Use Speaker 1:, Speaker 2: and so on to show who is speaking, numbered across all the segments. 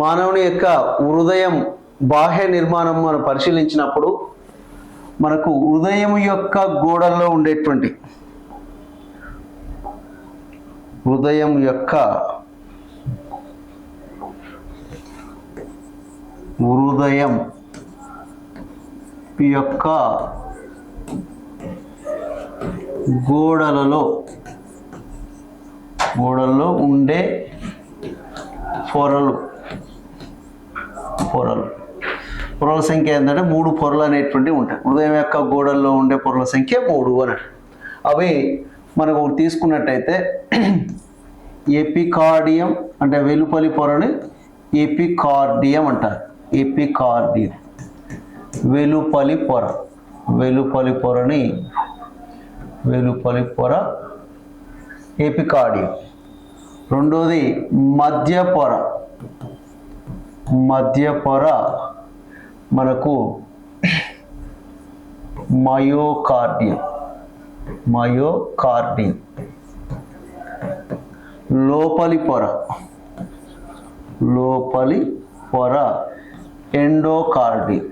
Speaker 1: మానవుని యొక్క హృదయం బాహ్య నిర్మాణం మనం పరిశీలించినప్పుడు మనకు హృదయం యొక్క గోడల్లో ఉండేటువంటి హృదయం యొక్క హృదయం యొక్క గోడలలో గోడల్లో ఉండే పొరలు. పొరలు. పొరల సంఖ్య ఏంటంటే మూడు పొరలు అనేటువంటివి ఉంటాయి. హృదయం యొక్క గోడల్లో ఉండే పొరల సంఖ్య మూడు అన్నట్టు. అవి మనకు తీసుకున్నట్టయితే ఎపికార్డియం అంటే వెలుపలి పొరని ఎపికార్డియం అంటారు. ఎపికార్డియం. వెలుపలి పొర. వెలుపలి పొరని వెలుపలి పొర ఎపికార్డియం. రెండోది మధ్య పొర. మధ్య పొర మనకు మయోకార్డియం. మయోకార్డియం. లోపలి పొర లోపలి పొర ఎండోకార్డి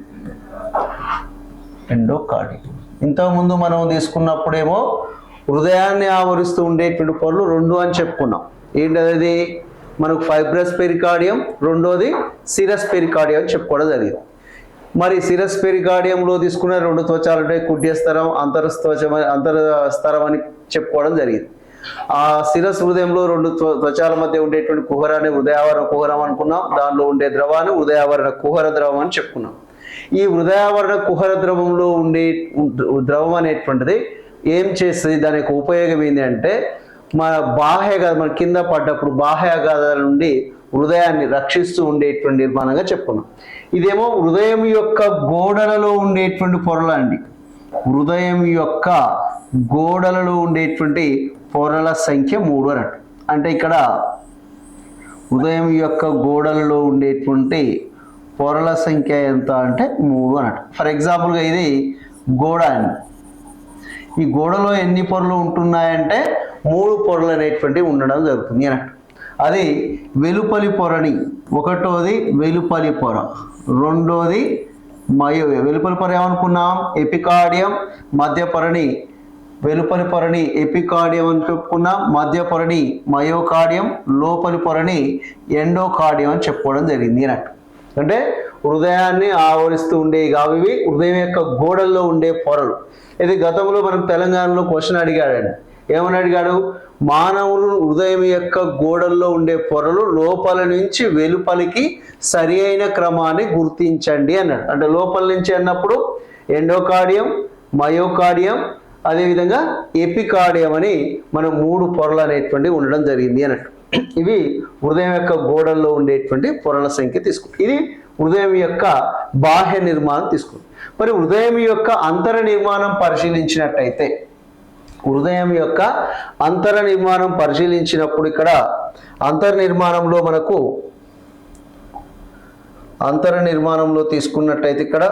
Speaker 1: ఎండోకార్డి ఇంతకుముందు మనం తీసుకున్నప్పుడేమో హృదయాన్ని ఆవరిస్తూ ఉండేటువంటి పొరలు రెండు అని చెప్పుకున్నాం. ఏంటది మనకు ఫైబ్రస్ పెరికార్డియం రెండోది సిరస్ పెరికార్డియం అని చెప్పుకోవడం జరిగింది. మరి సిరస్ పెరికార్డియంలో తీసుకున్న రెండు త్వచాలు ఉంటాయి కుడ్యస్తరం అంతరస్తవచం అంతరస్తరం అని చెప్పుకోవడం జరిగింది. ఆ శిరస్ హృదయంలో రెండు త్వ- త్వచాల మధ్య ఉండేటువంటి కుహరాన్ని హృదయావరణ కుహరం అనుకున్నాం. దానిలో ఉండే ద్రవాన్ని హృదయావరణ కుహర ద్రవం అని చెప్పుకున్నాం. ఈ హృదయావరణ కుహర ద్రవంలో ఉండే ద్రవం అనేటువంటిది ఏం చేస్తుంది? దాని యొక్క ఉపయోగం ఏంటి అంటే మా బాహ్య మన కింద పడ్డప్పుడు బాహ్యాగాధాల నుండి హృదయాన్ని రక్షిస్తూ ఉండేటువంటి నిర్మాణంగా చెప్పుకున్నాం. ఇదేమో హృదయం యొక్క గోడలలో ఉండేటువంటి పొరల అండి. హృదయం యొక్క గోడలలో ఉండేటువంటి పొరల సంఖ్య మూడు అన్నట్టు అంటే ఇక్కడ హృదయం యొక్క గోడలలో ఉండేటువంటి పొరల సంఖ్య ఎంత అంటే మూడు అన్నట్టు ఫర్ ఎగ్జాంపుల్గా ఇది గోడ అండి. ఈ గోడలో ఎన్ని పొరలు ఉంటున్నాయంటే మూడు పొరలు అనేటువంటివి ఉండడం జరుగుతుంది అన్నట్టు. అది వెలుపలి పొరని ఒకటోది వెలుపలి పొర రెండోది మయో వెలుపలి పొర ఏమనుకున్నాం? ఎపికాడియం మధ్య పొరని వెలుపలి పొరని ఎపికాడియం అని చెప్పుకున్నాం. మధ్య పొరని లోపలి పొరని ఎండోకాడియం అని చెప్పుకోవడం జరిగింది అన్నట్టు. అంటే హృదయాన్ని ఆవరిస్తూ ఉండే కావు ఇవి. హృదయం యొక్క గోడల్లో ఉండే పొరలు. ఇది గతంలో మనం తెలంగాణలో క్వశ్చన్ అడిగాడండి. ఏమని అడిగాడు? మానవులు హృదయం యొక్క గోడల్లో ఉండే పొరలు లోపల నుంచి వెలుపలికి సరి అయిన క్రమాన్ని గుర్తించండి అన్నాడు. అంటే లోపల నుంచి అన్నప్పుడు ఎండోకార్డియం మయోకార్డియం అదేవిధంగా ఎపికార్డియం అని మనం మూడు పొరలు అనేటువంటి ఉండడం జరిగింది అన్నట్టు. ఇవి హృదయం యొక్క గోడల్లో ఉండేటువంటి పొరల సంఖ్య తీసుకుంది. ఇది హృదయం యొక్క బాహ్య నిర్మాణం తీసుకుంది. మరి హృదయం యొక్క అంతర నిర్మాణం పరిశీలించినట్టయితే హృదయం యొక్క అంతర నిర్మాణం పరిశీలించినప్పుడు ఇక్కడ అంతర నిర్మాణంలో మనకు అంతర నిర్మాణంలో తీసుకున్నట్టయితే ఇక్కడ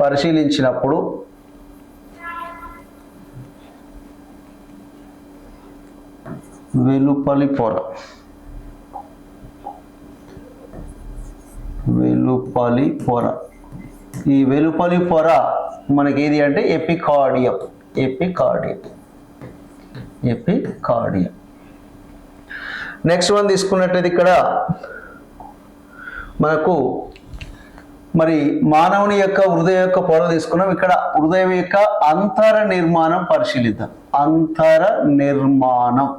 Speaker 1: పరిశీలించినప్పుడు వెలుపలి పొర. వెలుపలి పొర. ఈ వెలుపలి పొర మనకి ఏది అంటే epicardium. Epicardium. Epicardium. Next one తీసుకున్నట్టయితే ఇక్కడ మనకు మరి మానవుని యొక్క హృదయం యొక్క పొర తీసుకున్నాం. ఇక్కడ హృదయం యొక్క అంతర నిర్మాణం పరిశీలిద్దాం. అంతర నిర్మాణం.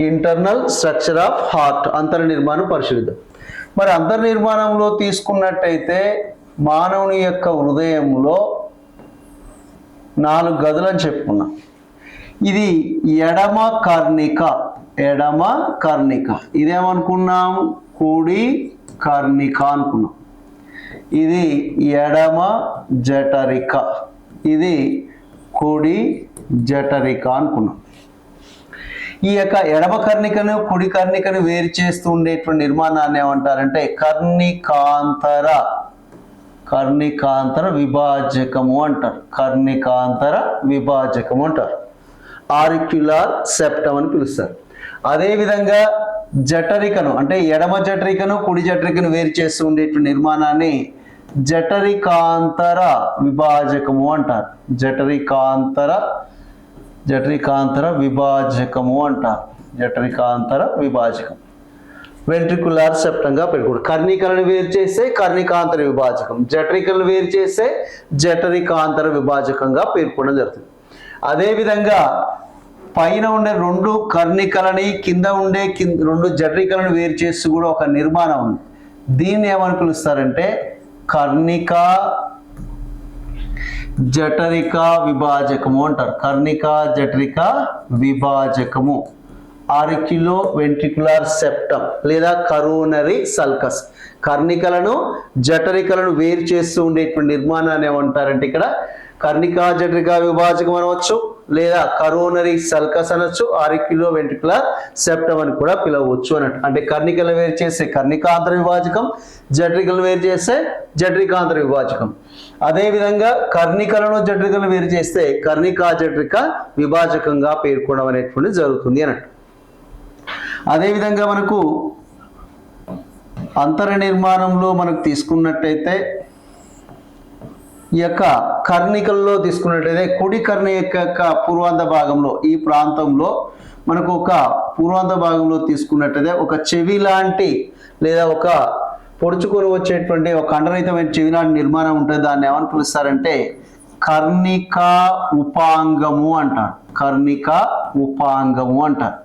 Speaker 1: ఇంటర్నల్ స్ట్రక్చర్ ఆఫ్ హార్ట్ అంతర నిర్మాణం పరిశీలిద్దాం. మరి అంతర్ నిర్మాణంలో తీసుకున్నట్టయితే మానవుని యొక్క హృదయంలో నాలుగు గదులు అని చెప్పుకున్నాం. ఇది ఎడమ కర్ణిక ఎడమ కర్ణిక. ఇదేమనుకున్నాం? కుడి కర్ణిక అనుకున్నాం. ఇది ఎడమ జఠరిక. ఇది కుడి జఠరిక అనుకున్నాం. ఈ యొక్క ఎడమ కర్ణికను కుడి కర్ణికను వేరు చేస్తూ ఉండేటువంటి నిర్మాణాన్ని ఏమంటారంటే కర్ణికాంతర. కర్ణికాంతర విభాజకము అంటారు. కర్ణికాంతర విభాజకము అంటారు. ఆరిక్యులార్ సెప్టమ్ అని పిలుస్తారు. అదేవిధంగా జఠరికను అంటే ఎడమ జఠరికను కుడి జఠరికను వేరు చేస్తూ ఉండేటువంటి నిర్మాణాన్ని జఠరికాంతర విభాజకము అంటారు. జఠరికాంతర జఠరికాంతర విభాజకము అంటారు. జఠరికాంతర విభాజకం. వెంట్రికులార్ సెప్టంగా పెట్టుకోడు కర్ణికలను వేరు చేస్తే కర్ణికాంతర విభాజకం జఠరికలను వేరు చేస్తే జఠరికాంతర విభాజకంగా పేర్కొనడం జరుగుతుంది. అదేవిధంగా పైన ఉండే రెండు కర్ణికలని కింద ఉండే కింద రెండు జఠరికలను వేరు చేస్తూ కూడా ఒక నిర్మాణం ఉంది. దీన్ని ఏమని పిలుస్తారంటే కర్ణిక జఠరిక విభాజకము అంటారు. కర్ణిక జఠరిక విభాజకము. ఆరిక్యులో వెంట్రికులర్ సెప్టమ్ లేదా కరోనరీ సల్కస్. కర్ణికలను జఠరికలను వేరు చేస్తూ ఉండేటువంటి నిర్మాణాన్ని ఏమంటారంటే ఇక్కడ కర్ణికా జఠరికా విభాజకం అనవచ్చు లేదా కరోనరీ సల్కస్ అనొచ్చు ఆరిక్యులో వెంట్రికులర్ సెప్టమ్ అని కూడా పిలవచ్చు అన్నట్టు. అంటే కర్ణికలు వేరు చేసే కర్ణికాంతర విభాజకం జఠరికలు వేరు చేస్తే జఠరికాంతర విభాజకం. అదేవిధంగా కర్ణికలను జట్రికలు వేరు చేస్తే కర్ణికా జఠరిక విభాజకంగా పేర్కొనడం అనేటువంటిది జరుగుతుంది అన్నట్టు. అదేవిధంగా మనకు అంతర నిర్మాణంలో మనకు తీసుకున్నట్టయితే ఈ యొక్క కర్ణికల్లో తీసుకున్నట్టయితే కుడి కర్ణిక యొక్క పూర్వాంత భాగంలో ఈ ప్రాంతంలో మనకు ఒక పూర్వాంత భాగంలో తీసుకున్నట్టయితే ఒక చెవి లాంటి లేదా ఒక పొడుచుకొని వచ్చేటువంటి ఒక అండరహితమైన చెవి లాంటి నిర్మాణం ఉంటుంది. దాన్ని ఏమని పిలుస్తారంటే కర్ణిక ఉపాంగము అంటారు. కర్ణిక ఉపాంగము అంటారు.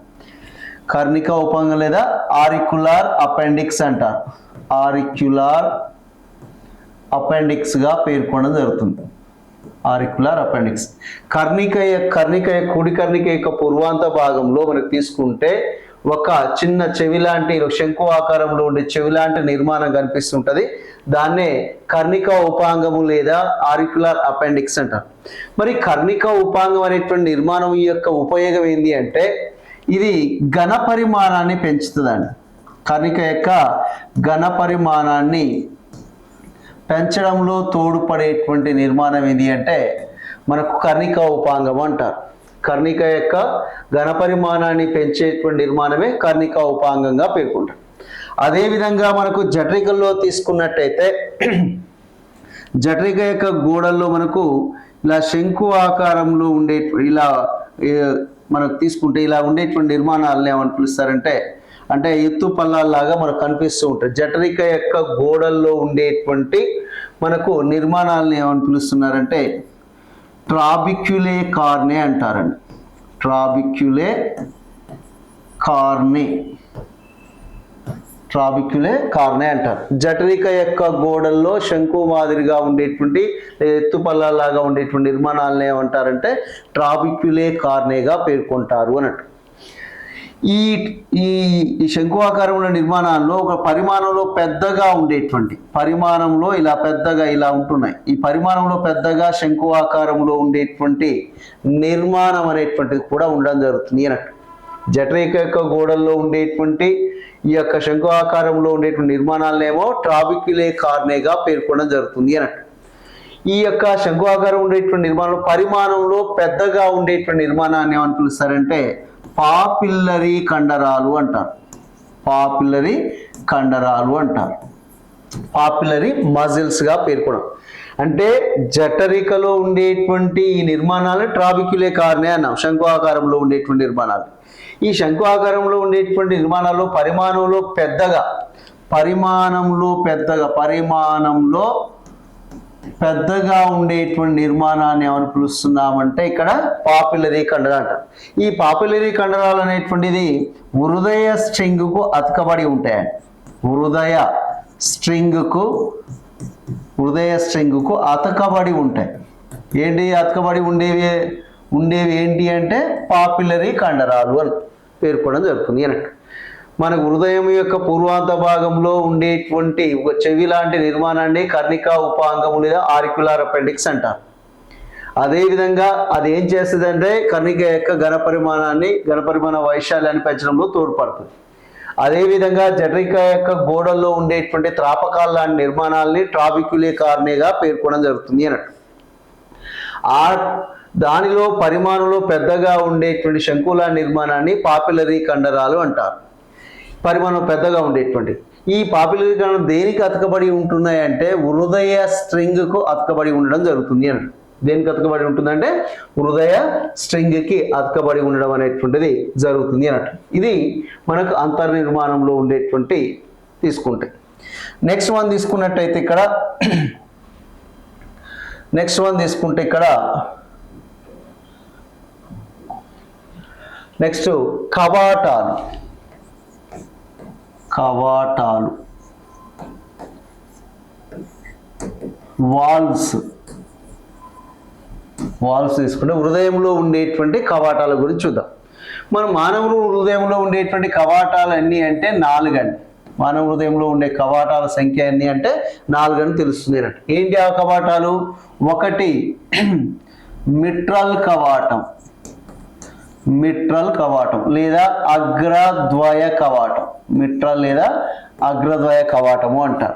Speaker 1: కర్ణిక ఉపాంగం లేదా ఆరిక్యులార్ అపెండిక్స్ అంటారు ఆరిక్యులార్ అపెండిక్స్గా పేర్కొనడం జరుగుతుంది. Auricular appendix. కర్ణిక యొక్క- కర్ణిక కుడి కర్ణిక యొక్క పూర్వాంత భాగంలో మనకు తీసుకుంటే ఒక చిన్న చెవి లాంటి శంకు ఆకారంలో ఉండే చెవి లాంటి నిర్మాణం కనిపిస్తుంటది. దాన్నే కర్ణిక ఉపాంగము లేదా ఆరిక్యులార్ అపెండిక్స్ అంటారు. మరి కర్ణిక ఉపాంగం అనేటువంటి నిర్మాణం యొక్క ఉపయోగం ఏంటి అంటే ఇది ఘన పరిమాణాన్ని పెంచుతుందండి. కర్ణిక యొక్క ఘన పరిమాణాన్ని పెంచడంలో తోడ్పడేటువంటి నిర్మాణం ఏది అంటే మనకు కర్ణిక ఉపాంగం అంటారు. కర్ణిక యొక్క ఘన పరిమాణాన్ని పెంచేటువంటి నిర్మాణమే కర్ణిక ఉపాంగంగా పేర్కొంటారు. అదేవిధంగా మనకు జట్రికల్లో తీసుకున్నట్టయితే జట్రిక యొక్క గోడల్లో మనకు ఇలా శంకు ఆకారంలో ఉండే ఇలా మనకు తీసుకుంటే ఇలా ఉండేటువంటి నిర్మాణాలను ఏమని పిలుస్తారంటే అంటే ఎత్తు పల్లాల్లాగా మనకు కనిపిస్తూ ఉంటాయి. జఠరిక యొక్క గోడల్లో ఉండేటువంటి మనకు నిర్మాణాలను ఏమని పిలుస్తున్నారంటే ట్రాబిక్యులే కార్నే అంటారండి. ట్రాబిక్యులే కార్నే. ట్రాబిక్యులే కార్నే అంటారు. జఠరిక యొక్క గోడల్లో శంకు మాదిరిగా ఉండేటువంటి ఎత్తుపల్లలాగా ఉండేటువంటి నిర్మాణాలను ఏమంటారంటే ట్రాబిక్యులే కార్నేగా పేర్కొంటారు అన్నట్టు. ఈ ఈ ఈ శంకు ఆకారంలో నిర్మాణాల్లో ఒక పరిమాణంలో పెద్దగా ఉండేటువంటి పరిమాణంలో ఇలా పెద్దగా ఇలా ఉంటున్నాయి. ఈ పరిమాణంలో పెద్దగా శంకు ఆకారంలో ఉండేటువంటి నిర్మాణం అనేటువంటిది కూడా ఉండడం జరుగుతుంది అన్నట్టు. జఠరేఖ యొక్క గోడల్లో ఉండేటువంటి ఈ యొక్క శంకు ఆకారంలో ఉండేటువంటి నిర్మాణాలనేమో ట్రాబిక్యులే కార్నేగా పేర్కొనడం జరుగుతుంది అన్నట్టు. ఈ యొక్క శంకు ఆకారం ఉండేటువంటి నిర్మాణం పరిమాణంలో పెద్దగా ఉండేటువంటి నిర్మాణాన్ని ఏమని పిలుస్తారంటే పాపిల్లరీ కండరాలు అంటారు. పాపిల్లరీ కండరాలు అంటారు. పాపులరీ మజిల్స్గా పేర్కొనడం. అంటే జఠరికలో ఉండేటువంటి ఈ నిర్మాణాలు ట్రాబిక్యులే కారణే అన్నాం. శంకు ఆకారంలో ఉండేటువంటి నిర్మాణాలు. ఈ శంకు ఆకారంలో ఉండేటువంటి నిర్మాణాలు పరిమాణంలో పెద్దగా పరిమాణంలో పెద్దగా పరిమాణంలో పెద్దగా ఉండేటువంటి నిర్మాణాన్ని ఏమని పిలుస్తున్నామంటే ఇక్కడ పాపులరీ కండరాలు. అంటారు ఈ పాపులరీ కండరాలు అనేటువంటిది హృదయ స్ట్రింగ్కు అతకబడి ఉంటాయండి హృదయ స్ట్రింగ్కు హృదయ స్ట్రింగ్కు అతకబడి ఉంటాయి. ఏంటి అతకబడి ఉండేవి? ఉండేవి ఏంటి అంటే పాపులరీ కండరాలు అని. పేర్కొనడం జరుగుతుంది. అన్నట్టు మనకు హృదయం యొక్క పూర్వాంత భాగంలో ఉండేటువంటి ఒక చెవి లాంటి నిర్మాణాన్ని కర్ణికా ఉపాంగము లేదా ఆరిక్యులార్ అపెండిక్స్ అంటారు. అదేవిధంగా అది ఏం చేస్తుందంటే కర్ణిక యొక్క ఘనపరిమాణాన్ని ఘనపరిమాణ వైశాల్యాన్ని పెంచడంలో తోడ్పడుతుంది. అదేవిధంగా జటరిక యొక్క గోడల్లో ఉండేటువంటి త్రాపకాల లాంటి నిర్మాణాలని ట్రాబిక్యులే కార్నేగా పేర్కొనడం జరుగుతుంది. అన్నట్టు ఆ దానిలో పరిమాణంలో పెద్దగా ఉండేటువంటి శంకుల నిర్మాణాన్ని పాపిలరీ కండరాలు అంటారు. పరిమాణం పెద్దగా ఉండేటువంటి. ఈ పాపిలరీ కండరం దేనికి అతకబడి ఉంటున్నాయి అంటే హృదయ స్ట్రింగ్కు అతకబడి ఉండడం జరుగుతుంది అని. దేనికి అతకబడి ఉంటుందంటే హృదయ స్ట్రింగ్కి అతకబడి ఉండడం అనేటువంటిది జరుగుతుంది అన్నట్టు ఇది మనకు అంతర్నిర్మాణంలో ఉండేటువంటి తీసుకుంటే. నెక్స్ట్ వన్ తీసుకున్నట్టయితే ఇక్కడ నెక్స్ట్ వన్ తీసుకుంటే ఇక్కడ నెక్స్ట్ కవాటాలు. కవాటాలు. వాల్స్ వాల్స్ తీసుకుంటే హృదయంలో ఉండేటువంటి కవాటాల గురించి చూద్దాం. మన మానవుడు హృదయంలో ఉండేటువంటి కవాటాలు అన్నీ అంటే నాలుగండి. మానవ హృదయంలో ఉండే కవాటాల సంఖ్య ఎన్ని అంటే నాలుగని తెలుస్తుంది అన్నట్టు ఏంటి ఆ కవాటాలు? ఒకటి మిట్రల్ కవాటం. మిట్రల్ కవాటం లేదా అగ్రద్వయ కవాటం. మిట్రల్ లేదా అగ్రద్వయ కవాటము అంటారు.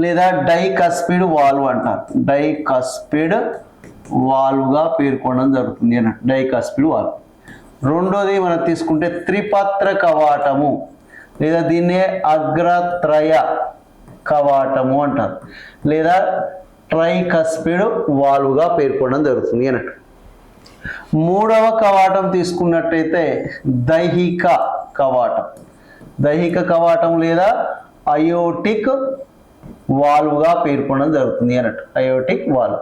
Speaker 1: లేదా డైకస్పిడ్ వాల్వ్ అంటారు. డైకస్పిడ్ వాల్వ్గా పేర్కొనడం జరుగుతుంది అన్నట్టు. Bicuspid valve. రెండోది మనం తీసుకుంటే త్రిపత్ర కవాటము లేదా దీన్నే అగ్రత్రయ కవాటము అంటారు. లేదా ట్రైకస్పిడ్ వాల్వ్గా పేర్కొనడం జరుగుతుంది అన్నట్టు. మూడవ కవాటం తీసుకున్నట్టయితే దైహిక కవాటం. దైహిక కవాటం లేదా అయోటిక్ వాల్వ్గా పేర్కొనడం జరుగుతుంది అన్నట్టు. Aortic valve.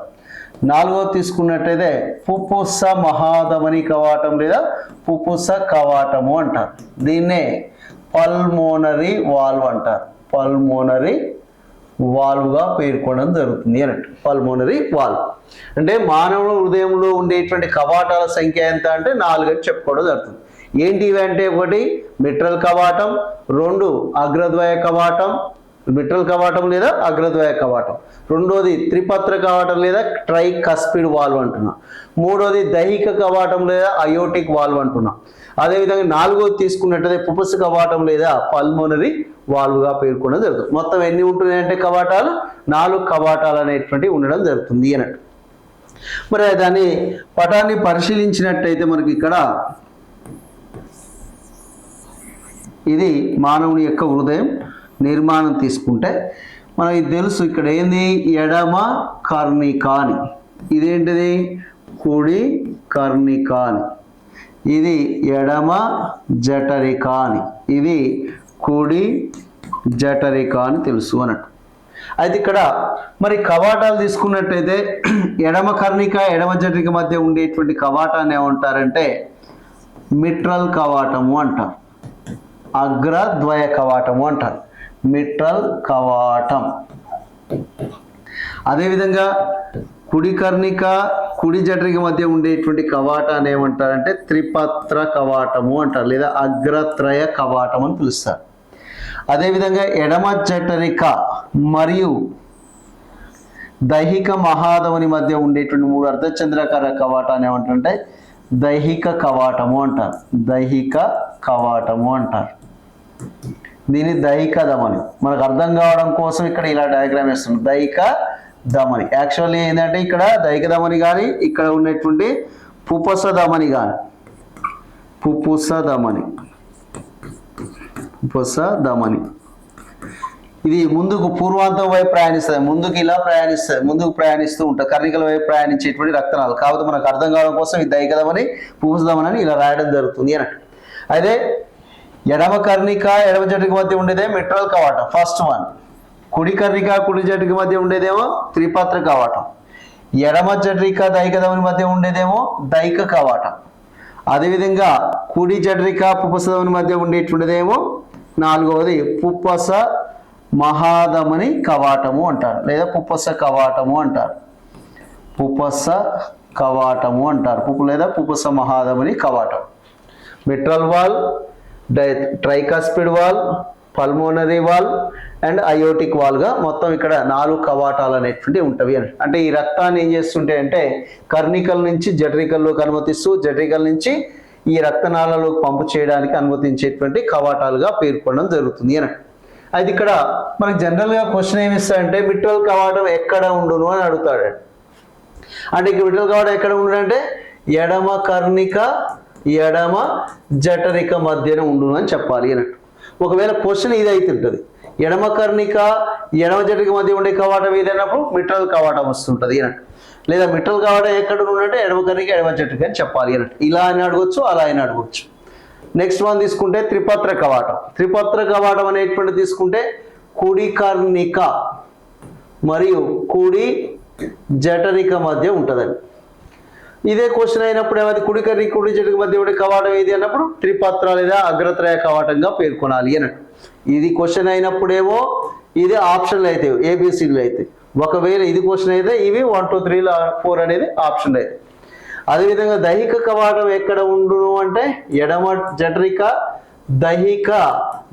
Speaker 1: నాలుగవ తీసుకున్నట్టయితే పుపుస మహాధమని కవాటం లేదా పుపుస కవాటము అంటారు. దీన్నే పల్మోనరీ వాల్వ్ అంటారు. పల్మోనరీ వాల్వ్గా పేర్కొనడం జరుగుతుంది అన్నట్టు. Pulmonary valve. అంటే మానవుల హృదయంలో ఉండేటువంటి కవాటాల సంఖ్య ఎంత అంటే నాలుగు అని చెప్పుకోవడం జరుగుతుంది. ఏంటివి అంటే ఒకటి మిట్రల్ కవాటం రెండు అగ్రద్వయ కవాటం మిట్రల్ కవాటం లేదా అగ్రద్వయ కవాటం. రెండోది త్రిపత్ర కవాటం లేదా ట్రై కస్పిడ్ వాల్వ్ అంటున్నాం. మూడోది దైహిక కవాటం లేదా అయోటిక్ వాల్వ్ అంటున్నాం. అదేవిధంగా నాలుగోది తీసుకున్నట్టయితే పుపస్ కవాటం లేదా పల్మోనరీ వాల్వ్గా పేర్కొనడం జరుగుతుంది. మొత్తం ఎన్ని ఉంటున్నాయంటే కవాటాలు? నాలుగు కవాటాలు అనేటువంటివి ఉండడం జరుగుతుంది అన్నట్టు. మరి దాని పటాన్ని పరిశీలించినట్టయితే మనకి ఇక్కడ ఇది మానవుని యొక్క హృదయం నిర్మాణం తీసుకుంటే మనకి ఇది తెలుసు ఇక్కడ ఏంది? ఎడమ కర్ణికాని ఇదేంటిది? కుడి కర్ణికాని ఇది ఎడమ జఠరిక అని. ఇది కుడి జఠరిక అని తెలుసు అన్నట్టు. అయితే ఇక్కడ మరి కవాటాలు తీసుకున్నట్టయితే ఎడమ కర్ణిక ఎడమ జఠరిక మధ్య ఉండేటువంటి కవాటాన్ని ఏమంటారంటే మిట్రల్ కవాటము అంటారు. అగ్రద్వయ కవాటము అంటారు. మిట్రల్ కవాటం. అదేవిధంగా కుడి కర్ణిక కుడి జఠరిక మధ్య ఉండేటువంటి కవాటాన్ని ఏమంటారంటే త్రిపత్ర కవాటము అంటారు లేదా అగ్రత్రయ కవాటం అని పిలుస్తారు. అదేవిధంగా ఎడమ జఠరిక మరియు దైహిక మహాధవని మధ్య ఉండేటువంటి మూడు అర్ధచంద్రాకార కవాటాన్ని ఏమంటారంటే దైహిక కవాటము అంటారు. దైహిక కవాటము అంటారు. దీని దైహిక ధమని మనకు అర్థం కావడం కోసం ఇక్కడ ఇలా డయాగ్రామ్ వేస్తున్నాం దైహిక ధమని. యాక్చువల్లీ ఏంటంటే ఇక్కడ దైక ధమని కానీ ఇక్కడ ఉన్నటువంటి పుపస ధమని కానీ పుపుస ధమని. పుపస ధమని. ఇది ముందుకు పూర్వాంతం వైపు ప్రయాణిస్తుంది. ముందుకు ఇలా ప్రయాణిస్తుంది. ముందుకు ప్రయాణిస్తూ ఉంటుంది కర్ణికల వైపు ప్రయాణించేటువంటి రక్తనాలు కాబట్టి మనకు అర్థం కావడం కోసం ఇది దైకదమని పూసదమని ఇలా రాయడం జరుగుతుంది అన్నట్టు అయితే ఎడమ కర్ణిక ఎడమ జట్టుకి మధ్య ఉండేదే మెట్రల్ కవాట ఫస్ట్ వన్. కుడి కర్రిక కుడి జట్టుకి మధ్య ఉండేదేమో త్రిపత్ర కవాటం. ఎడమ జడ్రిక దైకధముని మధ్య ఉండేదేమో దైక కవాటం. అదేవిధంగా కుడి జడ్రిక పుప్పసధముని మధ్య ఉండేటువంటిదేమో నాలుగవది పుప్పస మహాదమని కవాటము అంటారు. లేదా పుప్పస కవాటము అంటారు. పుప్పస కవాటము అంటారు. పుప్పు లేదా పుప్పస మహాదమని కవాటం. Mitral valve die tricuspid valve pulmonary valve and aortic వాల్గా మొత్తం ఇక్కడ నాలుగు కవాటాలు అనేటువంటివి ఉంటవి అని అంటే ఈ రక్తాన్ని ఏం చేస్తుంటే అంటే కర్ణికల నుంచి జఠరికల్లోకి అనుమతిస్తూ జఠరికల నుంచి ఈ రక్తనాళాలకు పంపు చేయడానికి అనుమతించేటువంటి కవాటాలుగా పేర్కొనడం జరుగుతుంది అని అది ఇక్కడ మనకి జనరల్గా క్వశ్చన్ ఏమి ఇస్తాడంటే మిట్టల్ కవాటం ఎక్కడ ఉండును అని అడుగుతాడు అంటే ఇక మిట్టల్ కవాటం ఎక్కడ ఉండు అంటే ఎడమ కర్ణిక ఎడమ జఠరిక మధ్యన ఉండును అని చెప్పాలి అన్నట్టు ఒకవేళ క్వశ్చన్ ఇది అయితే ఉంటుంది ఎడమ కర్ణిక ఎడమ జటిక మధ్య ఉండే కవాటం ఏదైనప్పుడు మిట్రల్ కవాటం వస్తుంటుంది అన్నట్టు. లేదా మిట్రల్ కవాటం ఎక్కడ ఉన్నట్టే ఎడమ కర్ణిక ఎడమ జటిక అని చెప్పాలి అన్నట్టు. ఇలా అని అడగొచ్చు అలా అని అడగొచ్చు. నెక్స్ట్ వన్ తీసుకుంటే త్రిపత్ర కవాటం. త్రిపత్ర కవాటం అనేటువంటి తీసుకుంటే కుడి కర్ణిక మరియు కుడి జఠరిక మధ్య ఉంటుందండి. ఇదే క్వశ్చన్ అయినప్పుడు ఏమైంది? కుడి కర్ణి కుడి జటిక మధ్య ఉండే కవాటం ఏది అన్నప్పుడు? త్రిపత్ర లేదా అగ్రత్రయ కవాటంగా పేర్కొనాలి అన్నట్టు. ఇది క్వశ్చన్ అయినప్పుడేమో ఇది ఆప్షన్లు అయితే ఏబిసిలు అయితే ఒకవేళ ఇది క్వశ్చన్ అయితే ఇవి వన్ టూ త్రీ ఫోర్ అనేది ఆప్షన్ అయితే అదేవిధంగా దైహిక కవాటం ఎక్కడ ఉండును అంటే ఎడమ జఠరిక దైహిక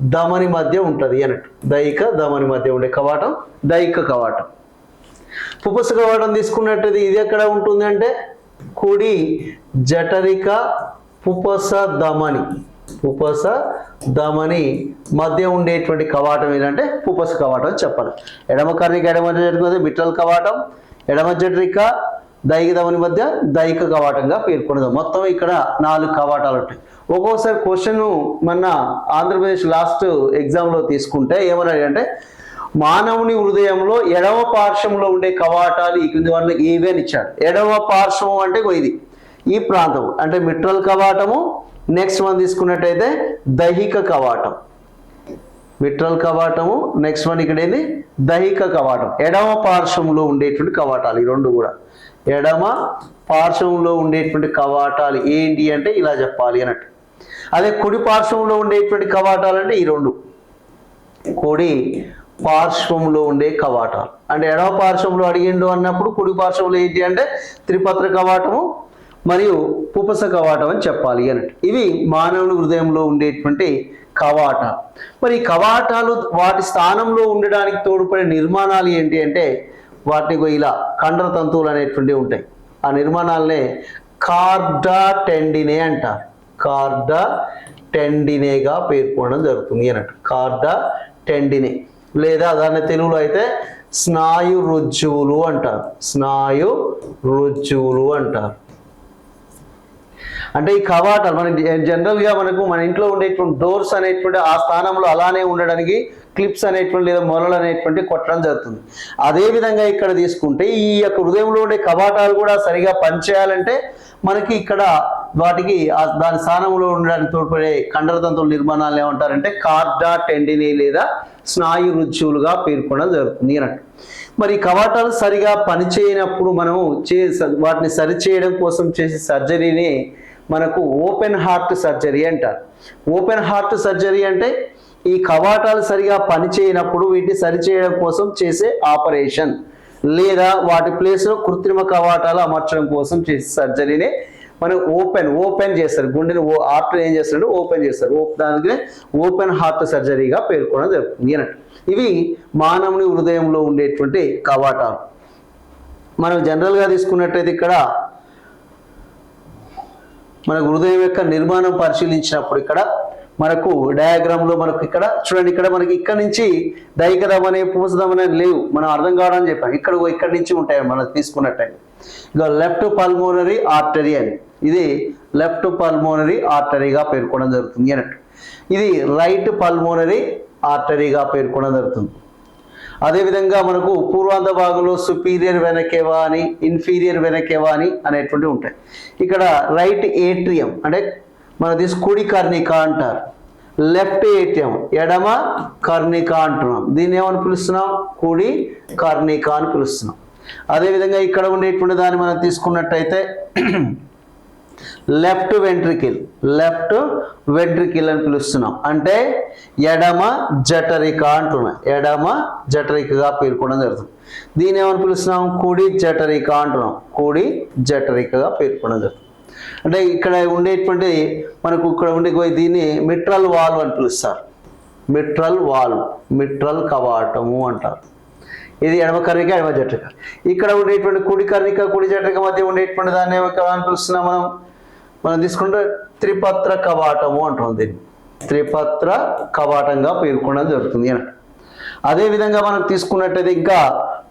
Speaker 1: దమని మధ్య ఉంటుంది అన్నట్టు. దైహిక దమని మధ్య ఉండే కవాటం దైహిక కవాటం. పుపస కవాటం తీసుకున్నట్టయితే ఇది ఎక్కడ ఉంటుంది అంటే కుడి జఠరిక పుపస దమని పుపస దమని మధ్య ఉండేటువంటి కవాటం ఏంటంటే పుపస కవాటం అని చెప్పాలి. ఎడమ కర్రీకి ఎడమ జఠరిక మిట్రల్ కవాటం ఎడమ జడ్రిక దైహిక దమని మధ్య దైహిక కవాటంగా పేర్కొన్నది. మొత్తం ఇక్కడ నాలుగు కవాటాలు ఉంటాయి. ఒక్కోసారి క్వశ్చన్ మన ఆంధ్రప్రదేశ్ లాస్ట్ ఎగ్జామ్లో తీసుకుంటే ఏమన్నాడు అంటే మానవుని హృదయంలో ఎడమ పార్శ్వంలో ఉండే కవాటాలు ఈ క్రింది వల్ల ఏవే అని ఇచ్చాడు. ఎడమ పార్శ్వం అంటే ఇది. ఈ ప్రాంతం అంటే మిట్రల్ కవాటము నెక్స్ట్ వన్ తీసుకున్నట్టయితే దైహిక కవాటం. మిట్రల్ కవాటము. నెక్స్ట్ వన్ ఇక్కడ ఏంది? దైహిక కవాటం. ఎడమ పార్శ్వంలో ఉండేటువంటి కవాటాలు ఈ రెండు కూడా. ఎడమ పార్శ్వంలో ఉండేటువంటి కవాటాలు ఏంటి అంటే ఇలా చెప్పాలి అన్నట్టు. అదే కుడి పార్శ్వంలో ఉండేటువంటి కవాటాలు అంటే ఈ రెండు. కుడి పార్శ్వంలో ఉండే కవాటాలు. అంటే ఎడమ పార్శ్వంలో అడిగిండు అన్నప్పుడు కుడి పార్శ్వంలో ఏంటి అంటే త్రిపత్ర కవాటము మరియు పుపస కవాటం అని చెప్పాలి అన్నట్టు ఇవి మానవుని హృదయంలో ఉండేటువంటి కవాట. మరి ఈ కవాటాలు వాటి స్థానంలో ఉండడానికి తోడ్పడే నిర్మాణాలు ఏంటి అంటే వాటిని ఇలా కండర తంతువులు అనేటువంటివి ఉంటాయి. ఆ నిర్మాణాలనే కార్డా టెండినే అంటారు. కార్డా టెండినేగా పేర్కొనడం జరుగుతుంది అన్నట్టు కార్డా టెండినే లేదా దాని తెలుగులో అయితే స్నాయు రుజ్జువులు అంటారు. స్నాయు రుజ్జువులు అంటారు. అంటే ఈ కవాటాలు మన జనరల్గా మనకు మన ఇంట్లో ఉండేటువంటి డోర్స్ అనేటువంటి ఆ స్థానంలో అలానే ఉండడానికి క్లిప్స్ అనేటువంటి లేదా మొలలు అనేటువంటి కొట్టడం జరుగుతుంది. అదే విధంగా ఇక్కడ తీసుకుంటే ఈ యొక్క హృదయంలో ఉండే కవాటాలు కూడా సరిగా పనిచేయాలంటే మనకి ఇక్కడ వాటికి దాని స్థానంలో ఉండడానికి తోడ్పడే కండరతంతుల నిర్మాణాలు ఏమంటారంటే కార్డా టెండిని లేదా స్నాయు రుజువులుగా పేర్కొనడం జరుగుతుంది అన్నట్టు. మరి కవాటాలు సరిగా పనిచేయనప్పుడు మనము చే వాటిని సరిచేయడం కోసం చేసే సర్జరీని మనకు ఓపెన్ హార్ట్ సర్జరీ అంటారు. ఓపెన్ హార్ట్ సర్జరీ అంటే ఈ కవాటాలు సరిగా పనిచేయనప్పుడు వీటిని సరిచేయడం కోసం చేసే ఆపరేషన్. లేదా వాటి ప్లేస్లో కృత్రిమ కవాటాలు అమర్చడం కోసం చేసే సర్జరీని మనం ఓపెన్ ఓపెన్ చేస్తారు. గుండెని ఓ హార్ట్ ఏం చేస్తారంటే ఓపెన్ చేస్తారు. ఓ- దానికి ఓపెన్ హార్ట్ సర్జరీగా పేర్కొనడం జరుగుతుంది అన్నట్టు. ఇవి మానవుని హృదయంలో ఉండేటువంటి కవాటాలు. మనం జనరల్గా తీసుకున్నట్టయితే ఇక్కడ మనకు హృదయం యొక్క నిర్మాణం పరిశీలించినప్పుడు ఇక్కడ మనకు డయాగ్రామ్లో లో మనకు ఇక్కడ చూడండి ఇక్కడ మనకి ఇక్కడ నుంచి దైకదం పూసదమనే లేవు. మనం అర్థం కావడానికి చెప్పాం. ఇక్కడ ఇక్కడ నుంచి ఉంటాయి మనం తీసుకున్నట్టయితే. ఇక లెఫ్ట్ పల్మోనరీ ఆర్టరీ అని. ఇది లెఫ్ట్ పల్మోనరీ ఆర్టరీగా పేర్కొనడం జరుగుతుంది అన్నట్టు. ఇది రైట్ పల్మోనరీ ఆర్టరీగా పేర్కొనడం జరుగుతుంది. అదేవిధంగా మనకు పూర్వాంధ భాగంలో సుపీరియర్ వెనకేవా అని ఇన్ఫీరియర్ వెనకేవా అని అనేటువంటివి ఉంటాయి. ఇక్కడ రైట్ ఏట్రియం అంటే మన దిస్ కుడి కర్ణిక అంటారు. లెఫ్ట్ ఏట్రియం ఎడమ కర్ణిక అంటున్నాం. దీన్ని ఏమని పిలుస్తున్నాం? కుడి కర్ణిక అని పిలుస్తున్నాం. అదేవిధంగా ఇక్కడ ఉండేటువంటి దాన్ని మనం తీసుకున్నట్టయితే లెఫ్ట్ వెంట్రికిల్ లెఫ్ట్ వెంట్రికిల్ అని పిలుస్తున్నాం. అంటే ఎడమ జఠరిక అంటున్నాం. ఎడమ జఠరికగా పేర్కొనడం జరుగుతుంది. దీని ఏమని పిలుస్తున్నాం? కుడి జఠరిక అంటున్నాం. కుడి జఠరికగా పేర్కొనడం జరుగుతుంది. అంటే ఇక్కడ ఉండేటువంటి మనకు ఇక్కడ ఉండే దీన్ని మిట్రల్ వాల్వ్ అని పిలుస్తారు. మిట్రల్ వాల్వ్ మిట్రల్ కవాటము అంటారు. ఇది ఎడమ కర్ణిక ఎడమ జఠరిక. ఇక్కడ ఉండేటువంటి కుడి కర్ణిక కుడి జటరిక మధ్య ఉండేటువంటి దాన్ని ఏమని పిలుస్తున్నాం మనం? మనం తీసుకుంటే త్రిపత్ర కవాటము అంటాం దీన్ని త్రిపత్ర కవాటంగా పేర్కొనడం జరుగుతుంది అన్నట్టు అదే విధంగా మనం తీసుకున్నట్టయితే ఇంకా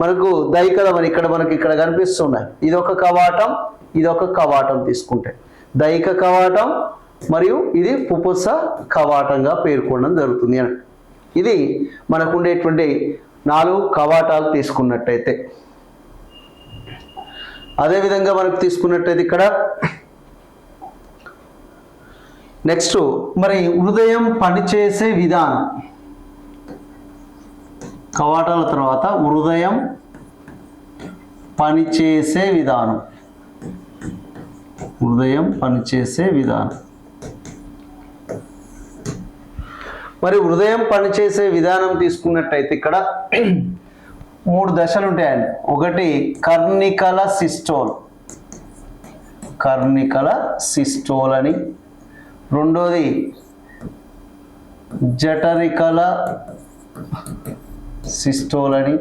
Speaker 1: మనకు దైకదమని ఇక్కడ మనకి ఇక్కడ కనిపిస్తున్నాయి. ఇది ఒక కవాటం ఇది ఒక కవాటం తీసుకుంటే. దైక కవాటం మరియు ఇది పుపుస కవాటంగా పేర్కొనడం జరుగుతుంది అని. ఇది మనకు ఉండేటువంటి నాలుగు కవాటాలు తీసుకున్నట్టయితే. అదేవిధంగా మనకు తీసుకున్నట్టయితే ఇక్కడ నెక్స్ట్ మరి హృదయం పనిచేసే విధానం. కవాటాల తర్వాత హృదయం పనిచేసే విధానం. హృదయం పనిచేసే విధానం. మరి హృదయం పనిచేసే విధానం తీసుకున్నట్టయితే ఇక్కడ మూడు దశలు ఉంటాయండి. ఒకటి కర్ణికల సిస్టోల్. కర్ణికల సిస్టోల్ అని రెండోది జఠరికల సిస్టోల్ అని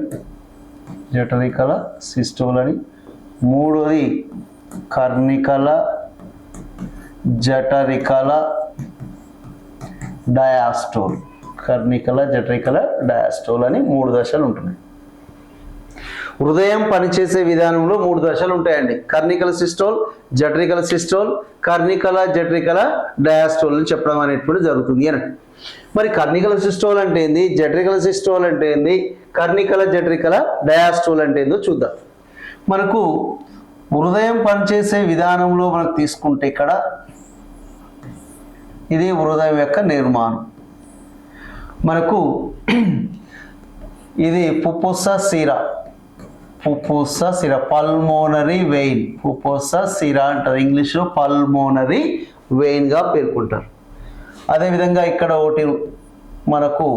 Speaker 1: జఠరికల సిస్టోల్ అని మూడోది కర్ణికల జఠరికల డయాస్టోల్. కర్ణికల జఠరికల డయాస్టోల్ అని మూడు దశలు ఉంటున్నాయి. హృదయం పనిచేసే విధానంలో మూడు దశలు ఉంటాయండి. కర్ణికల సిస్టోల్ జట్రికల సిస్టోల్ కర్ణికల జట్రికల డయాస్టోల్ అని చెప్పడం అనేటువంటి జరుగుతుంది అని. మరి కర్ణికల సిస్టోల్ అంటే ఏంది? జట్రికల సిస్టోల్ అంటే ఏంది? కర్ణికల జట్రికల డయాస్టోల్ అంటే ఏందో చూద్దాం. మనకు హృదయం పనిచేసే విధానంలో మనకు తీసుకుంటే ఇక్కడ ఇది హృదయం యొక్క నిర్మాణం. మనకు ఇది పుప్పుస సీరా. పుప్పుస సిర పల్మోనరీ వెయిన్ పుప్పుస సిర అంటారు ఇంగ్లీష్లో పల్మోనరీ వెయిన్గా పేర్కొంటారు. అదేవిధంగా ఇక్కడ ఒకటి మనకు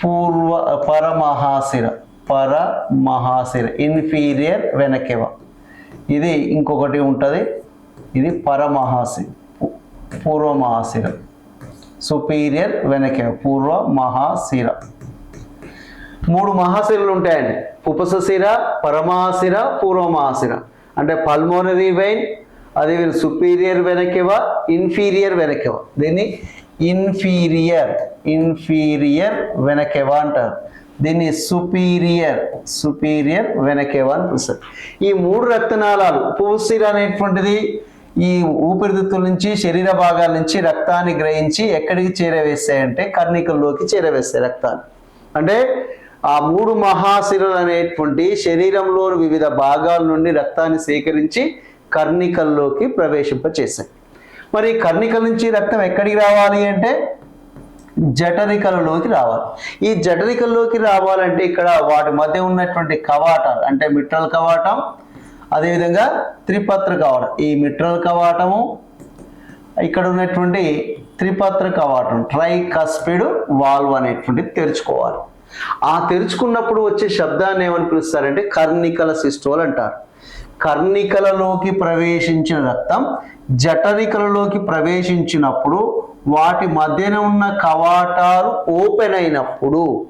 Speaker 1: పూర్వ పరమహాసిర పరమహాశిర ఇన్ఫీరియర్ వెనకెవ. ఇది ఇంకొకటి ఉంటుంది. ఇది పరమహాసి పూర్వ మహాశిర సుపీరియర్ వెనకెవ పూర్వ మహాశిర మూడు మహాశిరలు ఉంటాయండి. ఉపసశిర పరమహాశిర పూర్వమహాశిర. అంటే పల్మోనరీ వెయిన్ అది superior vena cava inferior vena cava. దీన్ని ఇన్ఫీరియర్ ఇన్ఫీరియర్ వెనకెవ అంటారు. దీన్ని సుపీరియర్ సుపీరియర్ వెనకెవ అని పిలుస్తారు. ఈ మూడు రక్తనాళాలు పూసిర అనేటువంటిది ఈ ఊపిరితిత్తుల నుంచి శరీర భాగాల నుంచి రక్తాన్ని గ్రహించి ఎక్కడికి చేరవేస్తాయంటే కర్ణికల్లోకి చేరవేస్తాయి రక్తాన్ని. అంటే ఆ మూడు మహాశిరలు అనేటువంటి శరీరంలోని వివిధ భాగాల నుండి రక్తాన్ని సేకరించి కర్ణికల్లోకి ప్రవేశింపచేశాయి. మరి కర్ణికల నుంచి రక్తం ఎక్కడికి రావాలి అంటే జఠరికలలోకి రావాలి. ఈ జఠరికల్లోకి రావాలంటే ఇక్కడ వాటి మధ్య ఉన్నటువంటి కవాటాలు అంటే మిట్రల్ కవాటం అదేవిధంగా త్రిపత్ర కవాటం. ఈ మిట్రల్ కవాటము ఇక్కడ ఉన్నటువంటి త్రిపత్ర కవాటం ట్రై కస్పిడ్ వాల్వ్ అనేటువంటిది తెరుచుకోవాలి. ఆ తెరుచుకున్నప్పుడు వచ్చే శబ్దాన్ని ఏమని పిలుస్తారంటే కర్ణికల సిస్టోల్ అంటారు. కర్ణికలలోకి ప్రవేశించిన రక్తం జఠరికలలోకి ప్రవేశించినప్పుడు వాటి మధ్యన ఉన్న కవాటాలు ఓపెన్ అయినప్పుడు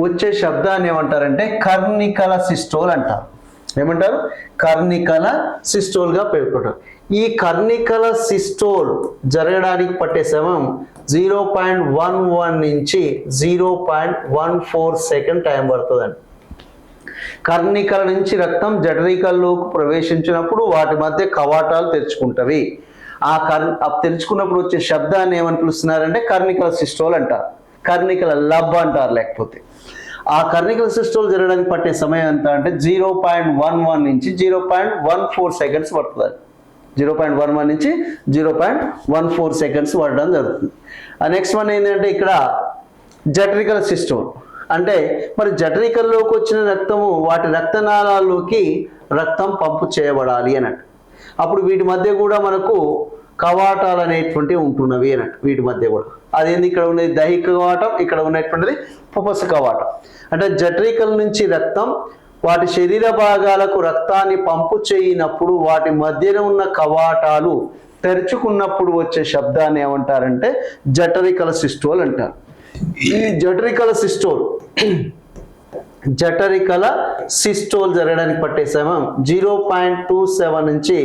Speaker 1: వచ్చే శబ్దాన్ని ఏమంటారంటే కర్ణికల సిస్టోల్ అంటారు. ఏమంటారు? కర్ణికల సిస్టోల్గా పేర్కొంటారు. ఈ కర్ణికల సిస్టోల్ జరగడానికి పట్టే సమయం జీరో పాయింట్ వన్ వన్ నుంచి zero point one four second time పడుతుందండి. కర్ణికల నుంచి రక్తం జఠరికల్లోకి ప్రవేశించినప్పుడు వాటి మధ్య కవాటాలు తెరుచుకుంటవి. ఆ కర్ తెరుచుకున్నప్పుడు వచ్చే శబ్దాన్ని ఏమని పిలుస్తున్నారంటే కర్ణికల సిస్టోల్ అంటారు. కర్ణికల లబ్ అంటారు లేకపోతే. ఆ కర్ణికల సిస్టోల్ జరగడానికి పట్టే సమయం ఎంత అంటే జీరో పాయింట్ వన్ వన్ నుంచి zero point one four seconds పడుతుంది జీరో పాయింట్ వన్ వన్ నుంచి zero point one four seconds పడడం జరుగుతుంది. ఆ నెక్స్ట్ వన్ ఏంటంటే ఇక్కడ జట్రికల్ సిస్టమ్. అంటే మరి జఠరికల్లోకి వచ్చిన రక్తము వాటి రక్తనాళాల్లోకి రక్తం పంపు చేయబడాలి అన్నట్టు. అప్పుడు వీటి మధ్య కూడా మనకు కవాటాలు అనేటువంటివి ఉంటున్నవి అన్నట్టు వీటి మధ్య కూడా. అదేంది ఇక్కడ ఉన్నది? దైహిక కవాటం ఇక్కడ ఉన్నటువంటిది పుపస కవాటం. అంటే జఠరికల నుంచి రక్తం వాటి శరీర భాగాలకు రక్తాన్ని పంపు చేయనప్పుడు వాటి మధ్యన ఉన్న కవాటాలు తెరుచుకున్నప్పుడు వచ్చే శబ్దాన్ని ఏమంటారంటే జఠరికల సిస్టోల్ అంటారు. ఈ జఠరికల సిస్టోల్ జఠరికల సిస్టోల్ జరగడానికి పట్టే సమయం జీరో పాయింట్ టూ సెవెన్ నుంచి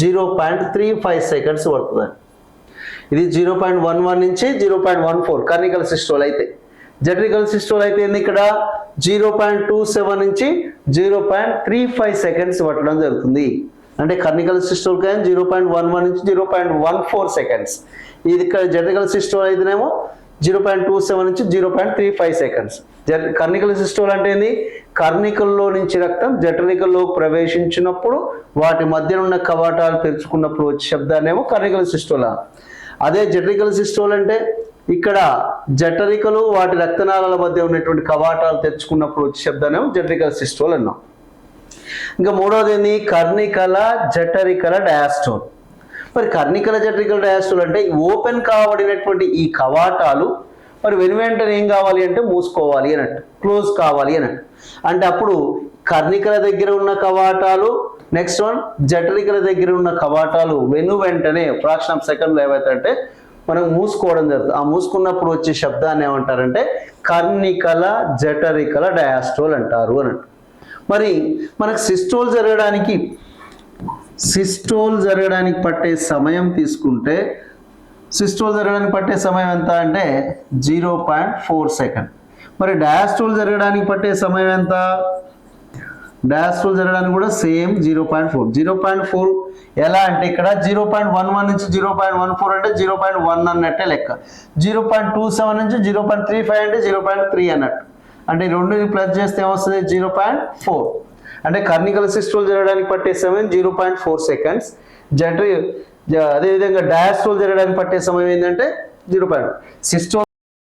Speaker 1: zero point three five seconds పడుతుంది ఇది జీరో పాయింట్ వన్ వన్ నుంచి జీరో పాయింట్ వన్ ఫోర్ కర్నికల్ సిస్టోల్ అయితే. జెట్రికల్ సిస్టోల్ అయితే ఏంది ఇక్కడ? జీరో పాయింట్ టూ సెవెన్ నుంచి zero point three five seconds పట్టడం జరుగుతుంది. అంటే కర్నికల్ సిస్టోల్ కానీ జీరో పాయింట్ వన్ వన్ నుంచి zero point one four seconds. ఇది ఇక్కడ జెట్రికల్ సిస్టోల్ అయితేనేమో జీరో పాయింట్ టూ సెవెన్ నుంచి zero point three five seconds. కర్ణికల systole అంటే ఏంది? కర్ణికల్లో నుంచి రక్తం జఠరికల్లో ప్రవేశించినప్పుడు వాటి మధ్య ఉన్న కవాటాలు తెరుచుకున్నప్పుడు వచ్చే శబ్దాన్నేమో కర్ణికల సిస్టోలా అదే జఠరికల్ సిస్టోల్ అంటే ఇక్కడ జఠరికలు వాటి రక్తనాళాల మధ్య ఉన్నటువంటి కవాటాలు తెచ్చుకున్నప్పుడు వచ్చే శబ్దాన్ని జఠరికల సిస్టోల్ అన్నాం. ఇంకా మూడవది ఏంది? కర్ణికల జఠరికల డయాస్టోల్. మరి కర్ణికల జఠరికల డయాస్టోల్ అంటే ఓపెన్ కావబడినటువంటి ఈ కవాటాలు మరి వెను వెంటనే ఏం కావాలి అంటే మూసుకోవాలి అన్నట్టు క్లోజ్ కావాలి అన్నట్టు. అంటే అప్పుడు కర్ణికల దగ్గర ఉన్న కవాటాలు నెక్స్ట్ వన్ జఠరికల దగ్గర ఉన్న కవాటాలు వెను వెంటనే ఫ్రాక్షన్ ఆఫ్ సెకండ్లో ఏవైతే మనం మూసుకోవడం జరుగుతుంది. ఆ మూసుకున్నప్పుడు వచ్చే శబ్దాన్ని ఏమంటారంటే కర్ణికల జఠరికల డయాస్టోల్ అంటారు అని మరి మనకు సిస్టోల్ జరగడానికి సిస్టోల్ జరగడానికి పట్టే సమయం తీసుకుంటే సిస్టోల్ జరగడానికి పట్టే సమయం ఎంత అంటే జీరో పాయింట్ ఫోర్ సెకండ్. మరి డయాస్టోల్ జరగడానికి పట్టే సమయం ఎంత? డయాస్టోల్ జరగడానికి కూడా same zero point four zero point four ఎలా అంటే ఇక్కడ జీరో పాయింట్ వన్ వన్ నుంచి జీరో పాయింట్ వన్ ఫోర్ అంటే జీరో పాయింట్ వన్ అన్నట్టే లెక్క. జీరో పాయింట్ టూ సెవెన్ నుంచి జీరో పాయింట్ త్రీ ఫైవ్ అంటే జీరో పాయింట్ త్రీ అన్నట్టు. అంటే రెండు ప్లస్ చేస్తే ఏమొస్తుంది? జీరో పాయింట్ ఫోర్ అంటే కర్నికల్ సిస్టోల్ జరగడానికి పట్టే సమయం జీరో పాయింట్ ఫోర్ సెకండ్స్ జంటరీ అదేవిధంగా డయాస్ట్రోల్ జరగడానికి పట్టే సమయం ఏంటంటే జీరో పాయింట్ సిస్టోల్